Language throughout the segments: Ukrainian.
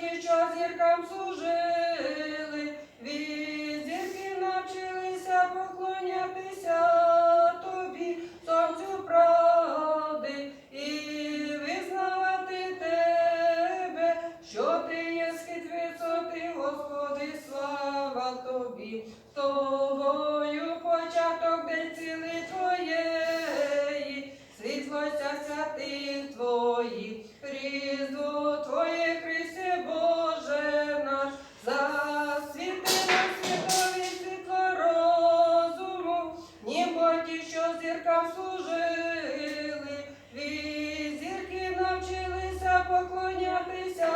ті, що зіркам служили, від зірки навчилися поклонятися тобі, сонцю правди і визнавати тебе, що ти є схід висоти, Господи, слава тобі, тобою. зіркам служили, від зірки навчилися поклонятися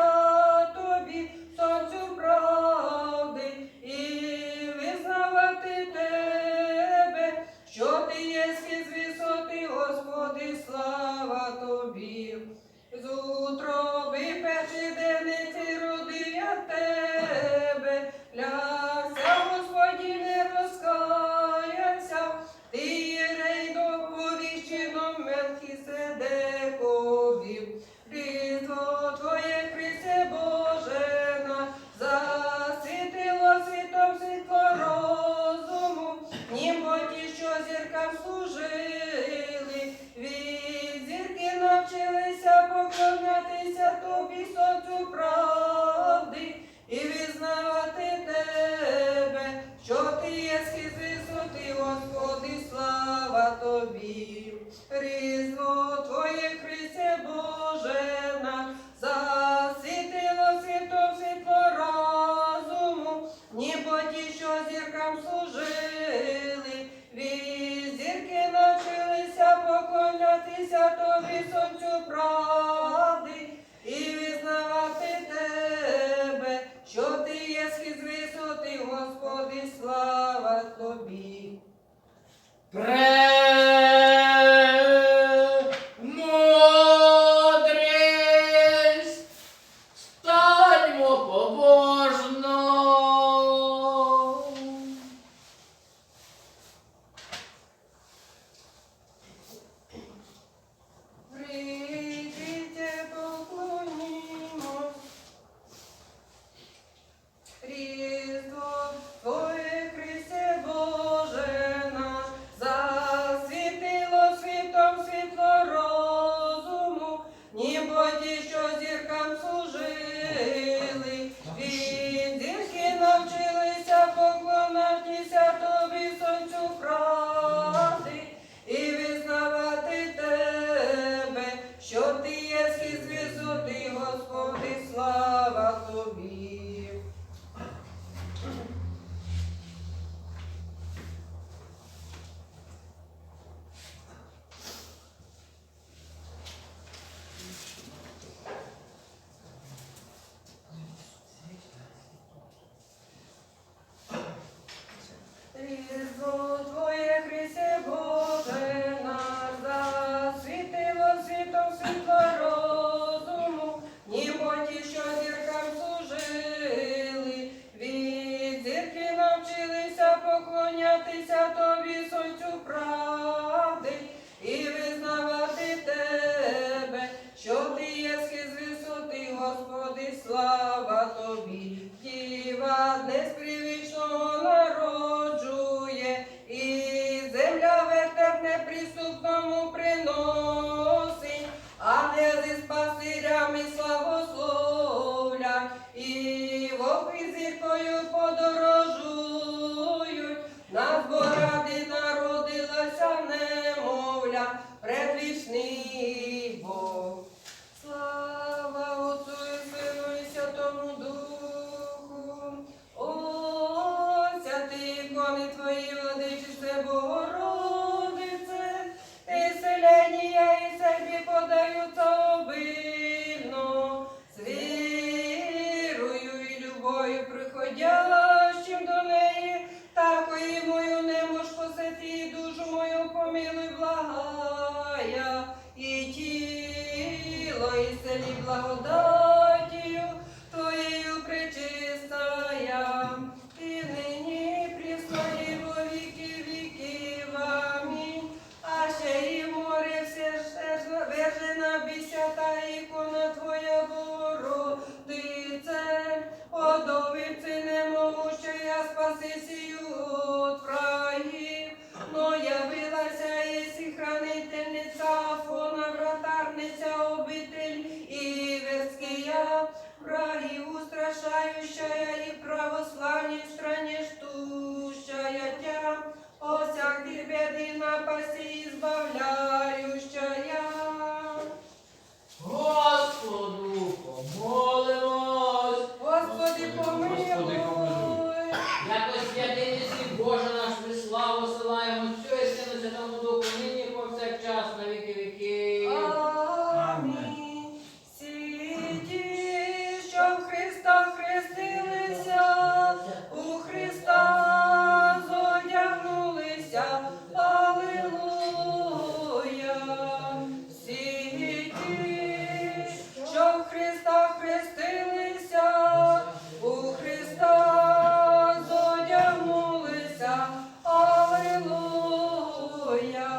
тобі, сонцю правди, і визнавати тебе, що ти є з висоти, Господи, слава тобі. З утро se decobriu. то світло разуму, ні по ті, що зіркам служили, зірки навчилися поклонятися тобі сонцю правди і визнавати тебе, що ти є схід Господи, слава тобі. Na веселі благодать. foi a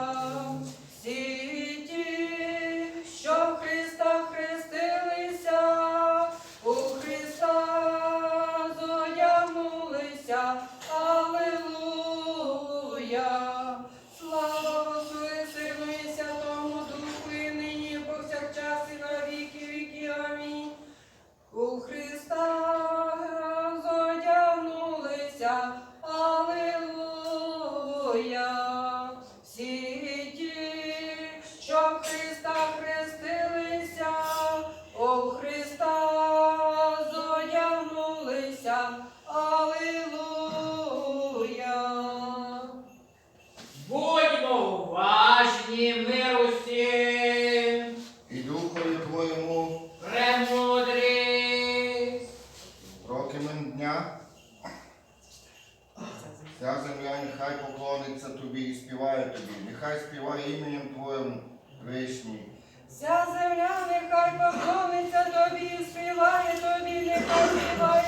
співає тобі, нехай співає іменем Твоєму вишній. Вся земля нехай поклониться тобі, співає тобі, нехай співає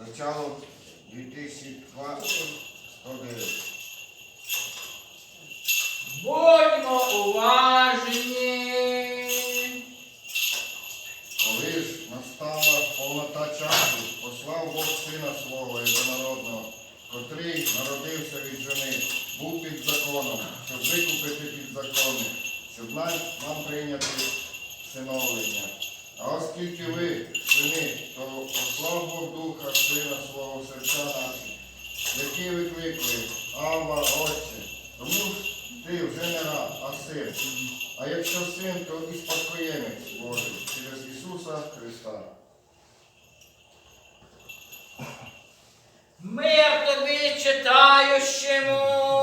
Начало 2002 109. Будьмо уважні. Коли ж настала повнота часу, послав Бог сина свого єдинородного, котрий народився від жени, був під законом, щоб викупити під закони, щоб нам, нам прийняти всиновлення. А оскільки ви сини, то послав Бог Духа Сина свого серця наші, які викликли, Ава, Отче. Тому ти вже не раб, а син. А якщо син, то і спадкоємець Божий через Ісуса Христа. Мир тобі читаючому.